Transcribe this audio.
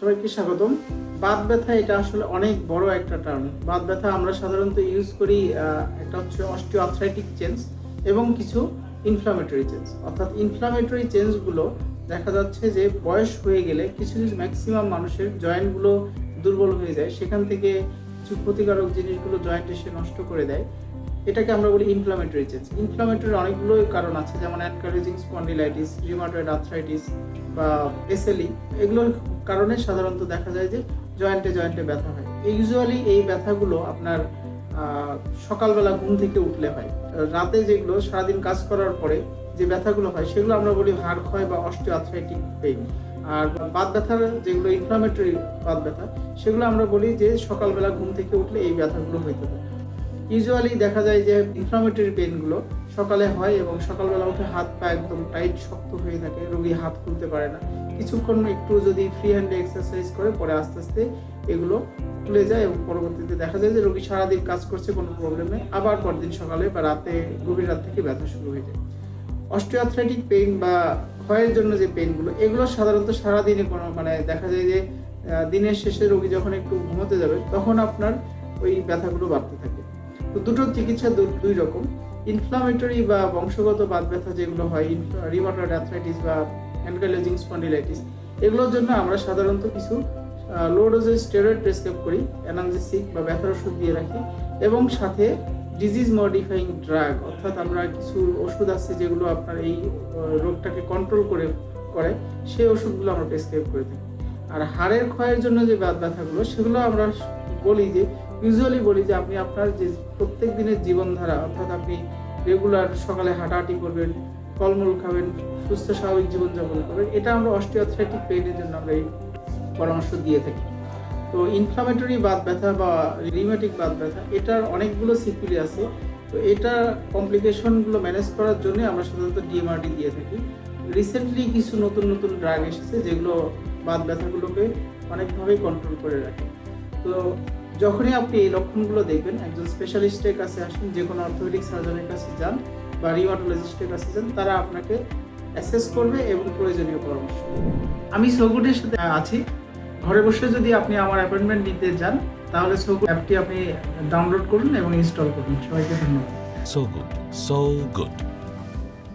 সবাইকে স্বাগতম। বাত ব্যথা এটা আসলে অনেক বড় একটা টার্ম বাত ব্যথা আমরা সাধারণত ইউজ করি একটা হচ্ছে অস্টিও আর্থ্রাইটিক চেঞ্জ এবং কিছু ইনফ্লামেটরি চেঞ্জ অর্থাৎ ইনফ্লামেটরি চেঞ্জগুলো দেখা যাচ্ছে যে বয়স হয়ে গেলে কিছু কিছু ম্যাক্সিমাম মানুষের জয়েন্টগুলো দুর্বল হয়ে যায়। সেখান থেকে কিছু ক্ষতিকারক জিনিসগুলো জয়েন্ট এসে নষ্ট করে দেয়। এটাকে আমরা বলি ইনফ্লামেটরি চেঞ্জ ইনফ্লামেটরি অনেকগুলো কারণ আছে, যেমন অ্যানকারেজিং স্পন্ডিলাইটিস রিমাটয়েড আর্থ্রাইটিস বা এসএলই এগুলোর কারণে সাধারণত দেখা যায় যে জয়েন্টে জয়েন্টে ব্যথা হয়। ইউজুয়ালি এই ব্যথাগুলো আপনার সকালবেলা ঘুম থেকে উঠলে হয়। রাতে যেগুলো সারাদিন কাজ করার পরে যে ব্যথাগুলো হয়, সেগুলো আমরা বলি হাড় ক্ষয় বা অস্টিও আর্থ্রাইটিক পেইন আর বাত ব্যথার যেগুলো ইনফ্লামেটরি বাত ব্যথা, সেগুলো আমরা বলি যে সকালবেলা ঘুম থেকে উঠলে এই ব্যথাগুলো হইতে পারে। ইউজুয়ালি দেখা যায় যে ইনফ্লামেটরি পেনগুলো সকালে হয় এবং সকালবেলা উঠে হাত পা একদম টাইট শক্ত হয়ে থাকে, রোগী হাত খুলতে পারে না। কিছুক্ষণ একটু যদি ফ্রি হ্যান্ডে এক্সারসাইজ করে, পরে আস্তে আস্তে এগুলো খুলে যায় এবং পরবর্তীতে দেখা যায় যে রোগী সারাদিন কাজ করছে, কোনো প্রবলেমে আবার পরদিন সকালে বা রাতে গভীর রাত থেকে ব্যথা শুরু হয়ে যায়। অস্টিওআর্থ্রাইটিক পেইন বা ক্ষয়ের জন্য যে পেইনগুলো এগুলো সাধারণত সারাদিনে কোনো মানে দেখা যায় যে দিনের শেষে রোগী যখন একটু ঘুমোতে যাবে, তখন আপনার ওই ব্যথাগুলো বাড়তে থাকে। তো দুটো চিকিৎসা দুই রকম। ইনফ্লামেটরি বা বংশগত বাত ব্যথা যেগুলো হয় রিমাটয়েড অ্যাথরাইটিস বা অ্যানকাইলোজিং স্পন্ডিলাইটিস এগুলোর জন্য আমরা সাধারণত কিছু লো ডোজের স্টেরয়েড প্রেসক্রাইব করি অ্যানালজেসিক বা ব্যথার ওষুধ দিয়ে রাখি, এবং সাথে ডিজিজ মডিফাইং ড্রাগ অর্থাৎ আমরা কিছু ওষুধ আছে যেগুলো আপনার এই রোগটাকে কন্ট্রোল করে করে, সেই ওষুধগুলো আমরা প্রেসক্রাইব করে থাকি। আর হাড়ের ক্ষয়ের জন্য যে বাত ব্যথাগুলো, সেগুলো আমরা বলি যে ইউজুয়ালি বলি যে আপনি আপনার যে প্রত্যেক দিনের জীবনধারা, অর্থাৎ আপনি রেগুলার সকালে হাঁটাহাঁটি করবেন, ফলমূল খাবেন, সুস্থ স্বাভাবিক জীবনযাপন করবেন, এটা আমরা অস্টিওআর্থ্রাইটিক পেইনের জন্য আমরা এই পরামর্শ দিয়ে থাকি। তো ইনফ্লামেটরি বাত ব্যথা বা রিমেটিক বাত ব্যথা, এটার অনেকগুলো সিকুলি আছে। তো এটা কমপ্লিকেশনগুলো ম্যানেজ করার জন্য আমরা সাধারণত ডিএমআরডি দিয়ে থাকি। রিসেন্টলি কিছু নতুন নতুন ড্রাগ এসেছে, যেগুলো বাত ব্যথাগুলোকে অনেকভাবেই কন্ট্রোল করে রাখে। তো যখনই আপনি এই লক্ষণগুলো দেখবেন একজন স্পেশালিস্টের কাছে আসেন যে কোনো অর্থোপেডিক সার্জনের কাছে যান বা রিমাটোলজিস্টের কাছে যান তারা আপনাকে অ্যাসেস করবে এবং প্রয়োজনীয় পরামর্শ আমি সৌগুডের সাথে আছি। ঘরে বসে যদি আপনি আমার অ্যাপয়েন্টমেন্ট নিতে যান তাহলে সৌগুড অ্যাপটি আপনি ডাউনলোড করুন এবং ইনস্টল করুন। সবাইকে ধন্যবাদ। So good, so good.